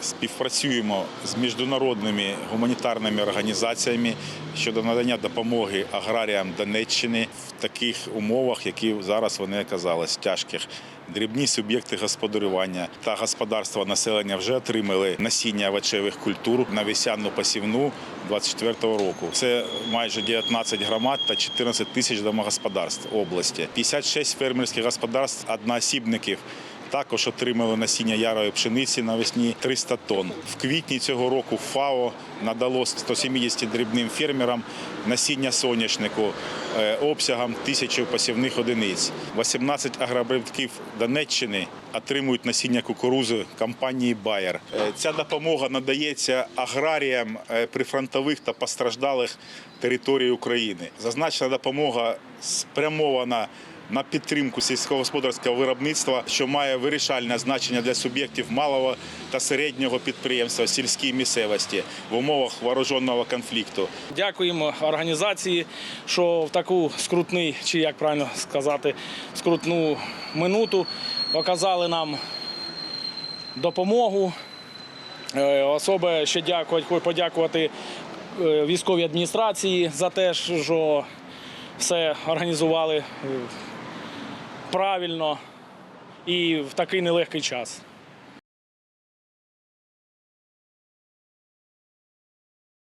співпрацюємо з міжнародними гуманітарними організаціями щодо надання допомоги аграріям Донеччини в таких умовах, які зараз вони оказались тяжких. Дрібні суб'єкти господарювання та господарства населення вже отримали насіння овочевих культур на весняну посівну 24 року. Це майже 19 громад та 14 тисяч домогосподарств області. 56 фермерських господарств одноосібників також отримали насіння ярої пшениці навесні 300 тонн. В квітні цього року ФАО надало 170 дрібним фермерам насіння соняшнику е, обсягом тисячі посівних одиниць. 18 агробитків Донеччини отримують насіння кукурузи компанії Bayer. Е, Ця допомога надається аграріям е, прифронтових та постраждалих територій України. Зазначена допомога спрямована на підтримку сільськогосподарського виробництва, що має вирішальне значення для суб'єктів малого та середнього підприємства в сільській місцевості в умовах вооруженого конфлікту. Дякуємо організації, що в таку скрутний, чи як правильно сказати, скрутну минуту оказали нам допомогу. Е, Особи ще дякувати, подякувати е, військовій адміністрації за те, що все організували правильно і в такий нелегкий час.